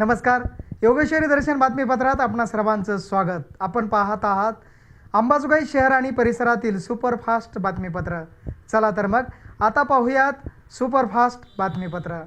नमस्कार. योगेश्वरी दर्शन बातमीपत्रात आपणा सर्वांचं स्वागत. आपण पाहत आहात अंबाजोगाई शहर आणि परिसरातील सुपरफास्ट बातमीपत्र. चला तर मग आता पाहूयात सुपरफास्ट बातमीपत्र.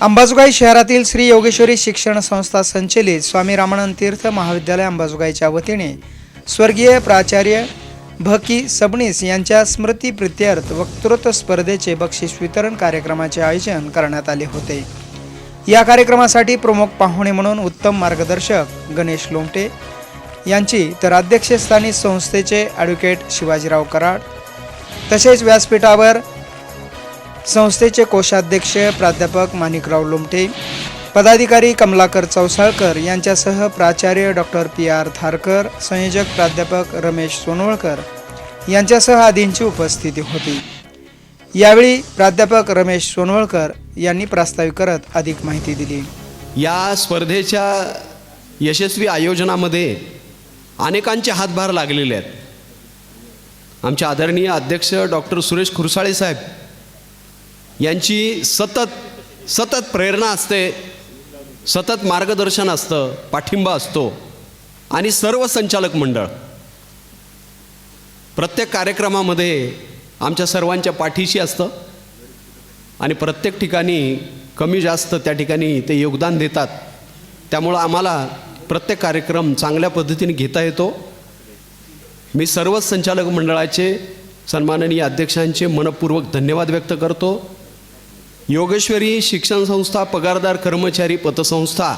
अंबाजोगाई शहरातील श्री योगेश्वरी शिक्षण संस्था संचलित स्वामी रामानंद तीर्थ महाविद्यालय अंबाजोगाईच्या वतीने स्वर्गीय प्राचार्य भकी सबनीस यांच्या स्मृती प्रित्यर्थ वक्तृत्व स्पर्धेचे बक्षीस वितरण कार्यक्रमाचे आयोजन करण्यात आले होते. या कार्यक्रमासाठी प्रमुख पाहुणे म्हणून उत्तम मार्गदर्शक गणेश लोमटे यांची तर अध्यक्षस्थानी संस्थेचे ॲडव्होकेट शिवाजीराव कराड तसेच व्यासपीठावर संस्थेचे कोषाध्यक्ष प्राध्यापक माणिकराव लोमटे पदाधिकारी कमलाकर चौसाळकर यांच्यासह प्राचार्य डॉक्टर पी आर थारकर संयोजक प्राध्यापक रमेश सोनवळकर यांच्यासह आदींची उपस्थिती होती. यावेळी प्राध्यापक रमेश सोनवळकर यांनी प्रास्ताविक करत अधिक माहिती दिली. या स्पर्धेच्या यशस्वी आयोजनामध्ये अनेकांचे हातभार लागलेले आहेत. आमचे आदरणीय अध्यक्ष डॉक्टर सुरेश खुरसाळे साहेब यांची सतत सतत प्रेरणा असते सतत मार्गदर्शन असतं पाठिंबा असतो आणि सर्व संचालक मंडळ. प्रत्येक कार्यक्रमामध्ये आमच्या सर्वांच्या पाठीशी असतं. आणि प्रत्येक ठिकाणी कमी जास्त त्या ठिकाणी ते योगदान देतात. त्यामुळं आम्हाला प्रत्येक कार्यक्रम चांगल्या पद्धतीने घेता येतो. मी सर्वच संचालक मंडळाचे सन्माननीय अध्यक्षांचे मनपूर्वक धन्यवाद व्यक्त करतो. योगेश्वरी शिक्षण संस्था पगारदार कर्मचारी पतसंस्था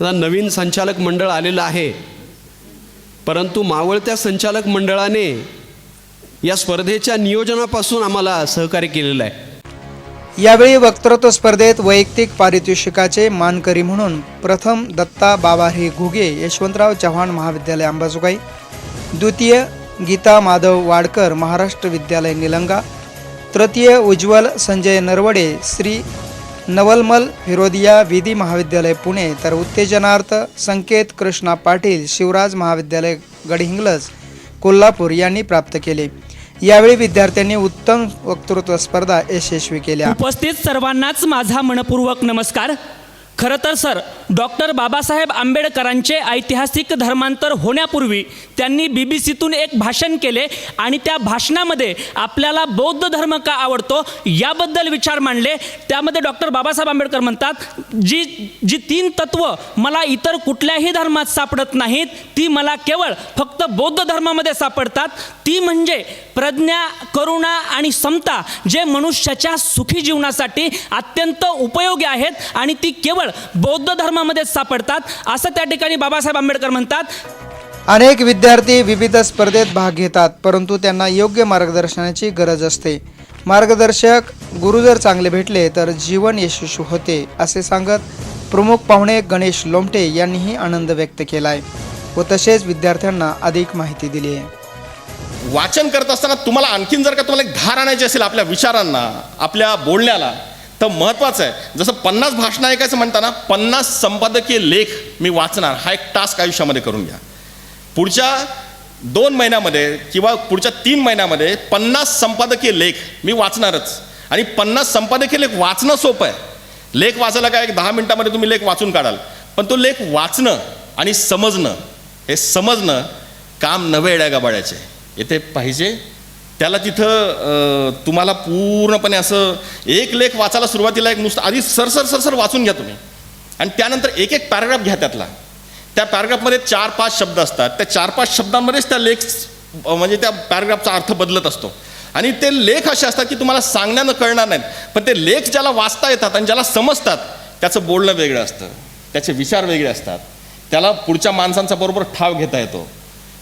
नवीन संचालक मंडळ आलेलं आहे. परंतु मावळत्या संचालक मंडळाने या स्पर्धेच्या नियोजनापासून आम्हाला सहकार्य केलेलं आहे. यावेळी वक्तृत्व स्पर्धेत वैयक्तिक पारितोषिकाचे मानकरी म्हणून प्रथम दत्ता बाबारे घुगे यशवंतराव चव्हाण महाविद्यालय अंबाजोगाई द्वितीय गीता माधव वाडकर महाराष्ट्र विद्यालय निलंगा तृतीय उज्ज्वल संजय नरवडे श्री नवलमल फिरोदिया विधी महाविद्यालय पुणे तर उत्तेजनार्थ संकेत कृष्णा पाटील शिवराज महाविद्यालय गडहिंग्लज कोल्हापूर यांनी प्राप्त केले. यावेळी विद्यार्थ्यांनी उत्तम वक्तृत्व स्पर्धा यशस्वी केल्या. उपस्थित सर्वांनाच माझा मनपूर्वक नमस्कार. खरं तर सर डॉक्टर बाबासाहेब आंबेडकरांचे ऐतिहासिक धर्मांतर होण्यापूर्वी त्यांनी बी बी सीतून एक भाषण केले आणि त्या भाषणामध्ये आपल्याला बौद्ध धर्म का आवडतो याबद्दल विचार मांडले. त्यामध्ये डॉक्टर बाबासाहेब आंबेडकर म्हणतात जी जी तीन तत्व मला इतर कुठल्याही धर्मात सापडत नाहीत ती मला केवळ फक्त बौद्ध धर्मामध्ये सापडतात. ती म्हणजे प्रज्ञा करुणा आणि समता जे मनुष्याच्या सुखी जीवनासाठी अत्यंत उपयोगी आहेत आणि ती केवळ बौद्ध धर्मामध्येच सापडतात असं त्या ठिकाणी बाबासाहेब आंबेडकर म्हणतात. अनेक विद्यार्थी विविध स्पर्धेत भाग घेतात परंतु त्यांना योग्य मार्गदर्शनाची गरज असते. मार्गदर्शक गुरु जर चांगले भेटले तर जीवन यशस्वी होते असे सांगत प्रमुख पाहुणे गणेश लोमटे यांनीही आनंद व्यक्त केला आहे व तसेच विद्यार्थ्यांना अधिक माहिती दिली आहे. वाचन करत असताना तुम्हाला आणखीन जर का तुम्हाला एक धार आणायची असेल आपल्या विचारांना आपल्या बोलण्याला तर महत्त्वाचं आहे. जसं पन्नास भाषणं ऐकायचं म्हणताना पन्नास संपादकीय लेख मी वाचणार हा एक टास्क आयुष्यामध्ये करून घ्या. पुढच्या दोन महिन्यामध्ये किंवा पुढच्या तीन महिन्यामध्ये पन्नास संपादकीय लेख मी वाचणारच. आणि पन्नास संपादकीय लेख वाचणं सोपं आहे. लेख वाचायला काय एक दहा मिनटामध्ये तुम्ही लेख वाचून काढाल. पण तो लेख वाचणं आणि समजणं हे समजणं काम नव्हे येड्या गबाड्याचे. येथे पाहिजे त्याला तिथं तुम्हाला पूर्णपणे असं एक लेख वाचायला सुरुवातीला एक नुसतं आधी सरसर सरसर वाचून घ्या तुम्ही. आणि त्यानंतर एक एक पॅराग्राफ घ्या त्यातला. त्या पॅराग्राफमध्ये चार पाच शब्द असतात. त्या चार पाच शब्दांमध्येच त्या लेख म्हणजे त्या पॅराग्राफचा अर्थ बदलत असतो. आणि ते लेख असे असतात की तुम्हाला सांगण्यानं कळणार नाहीत. पण ते लेख ज्याला वाचता येतात आणि ज्याला समजतात त्याचं बोलणं वेगळं असतं. त्याचे विचार वेगळे असतात. त्याला पुढच्या माणसांचा बरोबर ठाव घेता येतो.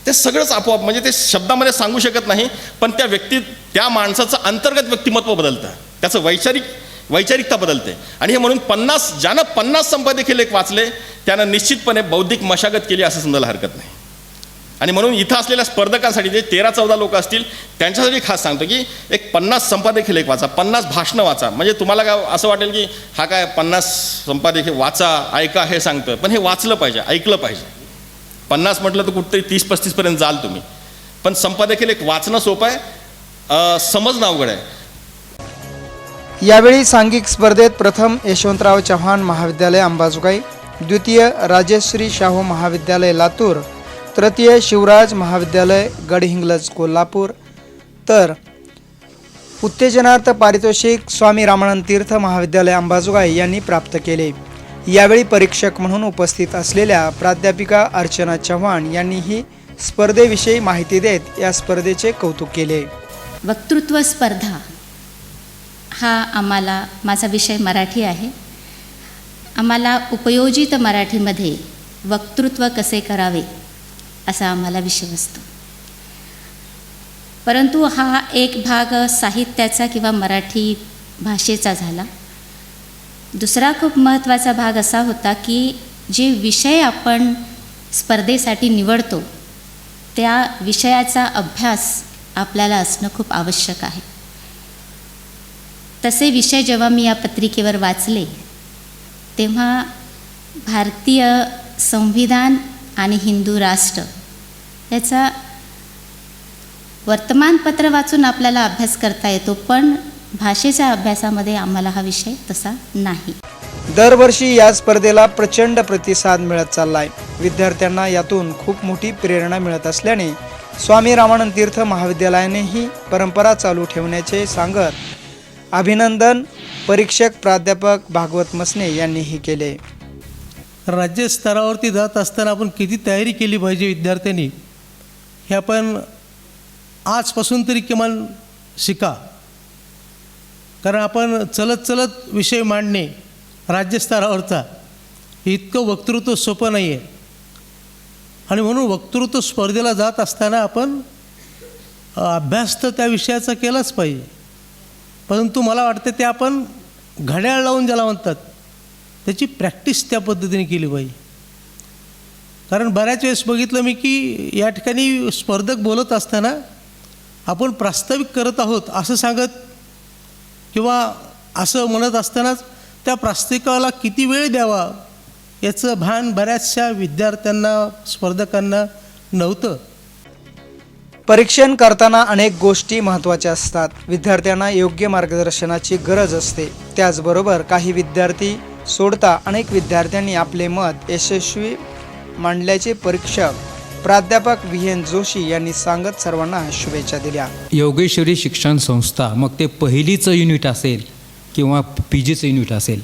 ते सगळंच आपोआप म्हणजे ते शब्दामध्ये सांगू शकत नाही पण त्या व्यक्ती त्या माणसाचं अंतर्गत व्यक्तिमत्व बदलतं. त्याचं वैचारिक वैचारिकता बदलते. आणि हे म्हणून पन्नास ज्यानं पन्नास संपादकीय एक वाचले त्यानं निश्चितपणे बौद्धिक मशागत केली असं समजायला हरकत नाही. आणि म्हणून इथं असलेल्या स्पर्धकांसाठी जे तेरा चौदा लोक असतील त्यांच्यासाठी खास सांगतो की एक पन्नास संपादकीय लेख वाचा पन्नास भाषणं वाचा. म्हणजे तुम्हाला काय असं वाटेल की हा काय पन्नास संपादकीय वाचा ऐका हे सांगतं. पण हे वाचलं पाहिजे ऐकलं पाहिजे. पन्नास म्हटलं तर कुठंतरी तीस पस्तीसपर्यंत जाल तुम्ही. पण संपादकील एक वाचणं सोपं आहे समजणं अवघड आहे. यावेळी सांघिक स्पर्धेत प्रथम यशवंतराव चव्हाण महाविद्यालय अंबाजोगाई द्वितीय राजेश्री शाहू महाविद्यालय लातूर तृतीय शिवराज महाविद्यालय गडहिंग्लज कोल्हापूर तर उत्तेजनार्थ पारितोषिक स्वामी रामानंद तीर्थ महाविद्यालय अंबाजोगाई यांनी प्राप्त केले. यावेळी परीक्षक म्हणून उपस्थित असलेल्या प्राध्यापिका अर्चना चव्हाण यांनीही स्पर्धेविषयी माहिती देत या स्पर्धेचे कौतुक केले. वक्तृत्व स्पर्धा हा आम्हाला माझा विषय मराठी आहे. आम्हाला उपयोजित मराठीमध्ये वक्तृत्व कसे करावे असा आम्हाला विषय असतो. परंतु हा एक भाग साहित्याचा किंवा मराठी भाषेचा झाला. दुसरा खूप महत्त्वाचा भाग असा होता की जे विषय आपण स्पर्धेसाठी निवडतो त्या विषयाचा अभ्यास आपल्याला असणं खूप आवश्यक आहे. तसे विषय जेव्हा मी या पत्रिकेवर वाचले तेव्हा भारतीय संविधान आणि हिंदू राष्ट्र याचा वर्तमानपत्र वाचून आपल्याला अभ्यास करता येतो पण भाषेच्या अभ्यासामध्ये आम्हाला हा विषय तसा नाही. दरवर्षी या स्पर्धेला प्रचंड प्रतिसाद मिळत चाललाय. विद्यार्थ्यांना यातून खूप मोठी प्रेरणा मिळत असल्याने स्वामी रामानंद तीर्थ महाविद्यालयाने ही परंपरा चालू ठेवण्याचे सांगत अभिनंदन परीक्षक प्राध्यापक भागवत मसने यांनीही केले. राज्य स्तरावरती जात असताना आपण किती तयारी केली पाहिजे विद्यार्थ्यांनी? हे आपण आजपासून तरी किमान शिका. कारण आपण चलत चलत विषय मांडणे राज्यस्तरावरचा हे इतकं वक्तृत्व सोपं नाही आहे आणि म्हणून वक्तृत्व स्पर्धेला जात असताना आपण अभ्यास तर त्या विषयाचा केलाच पाहिजे. परंतु मला वाटतं ते आपण घड्याळ लावून ज्याला म्हणतात त्याची प्रॅक्टिस त्या पद्धतीने केली पाहिजे. कारण बऱ्याच वेळेस बघितलं मी की या ठिकाणी स्पर्धक बोलत असताना आपण प्रास्ताविक करत आहोत असं सांगत किंवा असं म्हणत असतानाच त्या प्रास्तिकाला किती वेळ द्यावा याचं भान बऱ्याचशा विद्यार्थ्यांना स्पर्धकांना नव्हतं. परीक्षण करताना अनेक गोष्टी महत्त्वाच्या असतात. विद्यार्थ्यांना योग्य मार्गदर्शनाची गरज असते. त्याचबरोबर काही विद्यार्थी सोडता अनेक विद्यार्थ्यांनी आपले मत यशस्वी मांडल्याचे परीक्षक प्राध्यापक व्ही एन जोशी यांनी सांगत सर्वांना शुभेच्छा दिल्या. योगेश्वरी शिक्षण संस्था मग ते पहिलीचं युनिट असेल किंवा पी जीचं युनिट असेल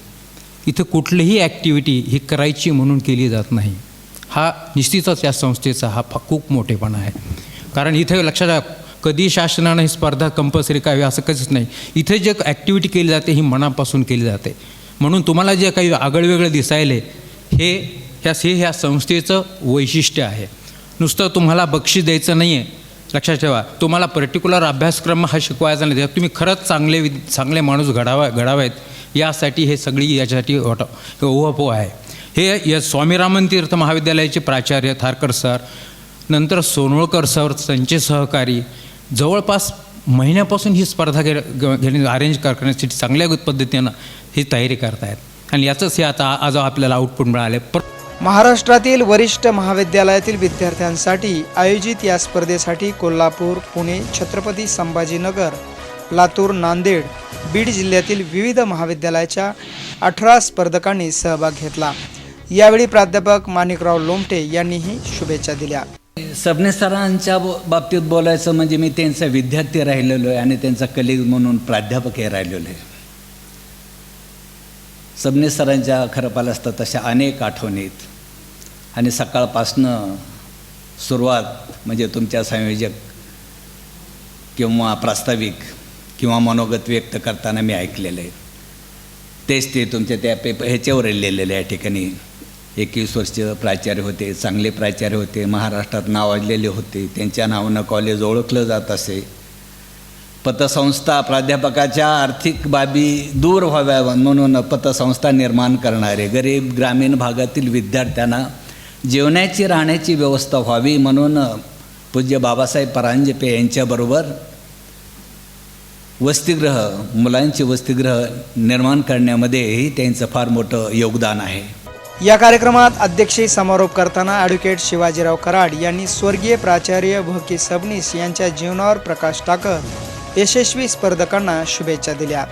इथं कुठलीही ॲक्टिव्हिटी ही करायची म्हणून केली जात नाही. हा निश्चितच या संस्थेचा हा फा खूप मोठेपणा आहे. कारण इथे लक्षात कधी शासनानं ही स्पर्धा कंपल्सरी करावी असं कधीच नाही. इथे जे ॲक्टिव्हिटी केली जाते ही मनापासून केली जाते. म्हणून तुम्हाला जे काही आगळवेगळं दिसायले हे ह्या हे ह्या संस्थेचं वैशिष्ट्य आहे. नुसतं तुम्हाला बक्षीस द्यायचं नाही आहे लक्षात ठेवा. तुम्हाला पर्टिक्युलर अभ्यासक्रम हा शिकवायचा नाही. त्यात तुम्ही खरंच चांगले वि चांगले माणूस घडावा घडावेत. यासाठी हे सगळी याच्यासाठी ओट ओहपो आहे. हे या स्वामीरामन तीर्थ महाविद्यालयाचे प्राचार्य थारकर सर नंतर सोनवळकर सर त्यांचे सहकारी जवळपास महिन्यापासून ही स्पर्धा घे घेणे अरेंज करण्यासाठी चांगल्या पद्धतीनं ही तयारी करतायत. आणि याचंच हे आता आज आपल्याला आउटपुट मिळाले पर महाराष्ट्रातील वरिष्ठ महाविद्यालयातील विद्यार्थ्यांसाठी आयोजित या स्पर्धेसाठी कोल्हापूर पुणे छत्रपती संभाजीनगर लातूर नांदेड बीड जिल्ह्यातील विविध महाविद्यालयाच्या अठरा स्पर्धकांनी सहभाग घेतला. यावेळी प्राध्यापक माणिकराव लोमटे यांनीही शुभेच्छा दिल्या. सबने सरांच्या बाबतीत बोलायचं म्हणजे मी त्यांचा विद्यार्थी राहिलेलो आहे आणि त्यांचा कलिग म्हणून प्राध्यापकही राहिलेलो आहे. सबने सरांच्या खरं पाहिलं असतं तशा अनेक आठवणीत आणि सकाळपासनं सुरुवात म्हणजे तुमच्या संयोजक किंवा प्रास्ताविक किंवा मनोगत व्यक्त करताना मी ऐकलेलं आहे. तेच ते तुमच्या त्या पेपर ह्याच्यावर लिहिलेले या ठिकाणी. एकवीस वर्ष प्राचार्य होते चांगले प्राचार्य होते महाराष्ट्रात नावाजलेले होते त्यांच्या नावानं कॉलेज ओळखलं जात असे. पतसंस्था प्राध्यापकाच्या आर्थिक बाबी दूर व्हाव्या म्हणून पतसंस्था निर्माण करणारे गरीब ग्रामीण भागातील विद्यार्थ्यांना जेवण्याची राहण्याची व्यवस्था व्हावी म्हणून पूज्य बाबासाहेब परांजपे यांच्याबरोबर वसतिगृह मुलांचे वसतिगृह निर्माण करण्यामध्येही त्यांचं फार मोठं योगदान आहे. या कार्यक्रमात अध्यक्षीय समारोप करताना ॲडव्होकेट शिवाजीराव कराड यांनी स्वर्गीय प्राचार्य भ के सबनीस यांच्या जीवनावर प्रकाश टाकत यशस्वी स्पर्धकांना शुभेच्छा दिल्या.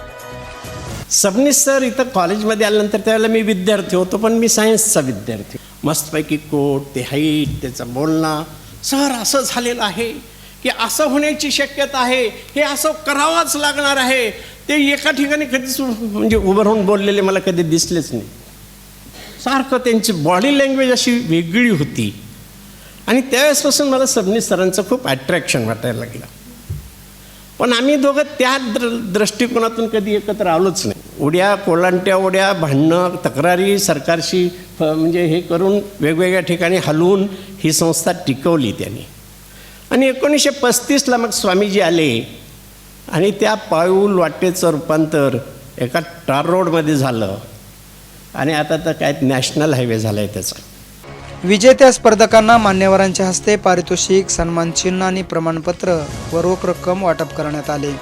सबनीस सर इथं कॉलेजमध्ये आल्यानंतर त्यावेळेला मी विद्यार्थी होतो पण मी सायन्सचा विद्यार्थी. मस्तपैकी कोट ते हाईट त्याचं बोलणं. सर असं झालेलं आहे की असं होण्याची शक्यता आहे हे असं करावंच लागणार आहे. ते एका ठिकाणी कधीच म्हणजे उभं राहून बोललेले मला कधी दिसलेच नाही. सारखं त्यांची बॉडी लँग्वेज अशी वेगळी होती. आणि त्यावेळेसपासून मला सबनी सरांचं खूप अट्रॅक्शन वाटायला लागलं. पण आम्ही दोघं त्या दृष्टिकोनातून कधी एकत्र आलोच नाही. उड्या कोलांट्या उड्या भांडणं तक्रारी सरकारशी म्हणजे हे करून वेगवेगळ्या ठिकाणी हलवून ही संस्था टिकवली त्यांनी. आणि एकोणीसशे पस्तीसला मग स्वामीजी आले आणि त्या पाऊल वाटेचं रूपांतर एका टार रोडमध्ये झालं. आणि आता तर काय नॅशनल हायवे झाला आहे त्याचा. विजेत्या स्पर्धकांना मान्यवरांच्या हस्ते पारितोषिक सन्मानचिन्ह आणि प्रमाणपत्र व रोख रक्कम वाटप करण्यात आले.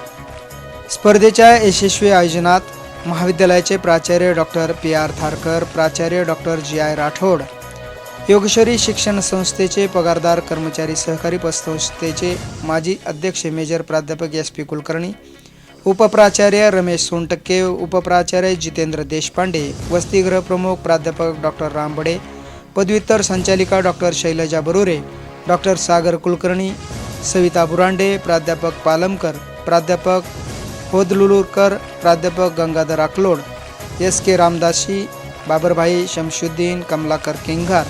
स्पर्धेच्या यशस्वी आयोजनात महाविद्यालयाचे प्राचार्य डॉक्टर पी आर थारकर प्राचार्य doctor G I Rathod Yogeshwari शिक्षण संस्थेचे पगारदार कर्मचारी सहकारी पतसंस्थेचे माजी अध्यक्ष मेजर प्राध्यापक एस पी कुलकर्णी उपप्राचार्य रमेश सोनटक्के उपप्राचार्य जितेंद्र देशपांडे वसतिगृह प्रमुख प्राध्यापक डॉक्टर रामबडे पदव्युत्तर संचालिका डॉक्टर शैलजा बरोरे डॉक्टर सागर कुलकर्णी सविता बुरांडे प्राध्यापक पालमकर प्राध्यापक होदलुलूरकर प्राध्यापक गंगाधर अकलोड एस के रामदासी बाबरभाई शमशुद्दीन कमलाकर किंगार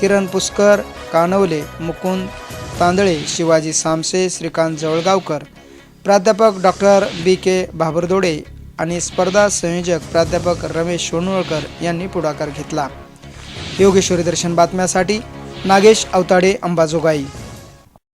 किरण पुष्कर कानवले मुकुंद तांदळे शिवाजी सामसे श्रीकांत जवळगावकर प्राध्यापक डॉक्टर बी के भाबरदोडे आणि स्पर्धा संयोजक प्राध्यापक रमेश सोनवळकर यांनी पुढाकार घेतला. योगेश्वरी दर्शन बातम्यासाठी नागेश अवताडे अंबाजोगाई.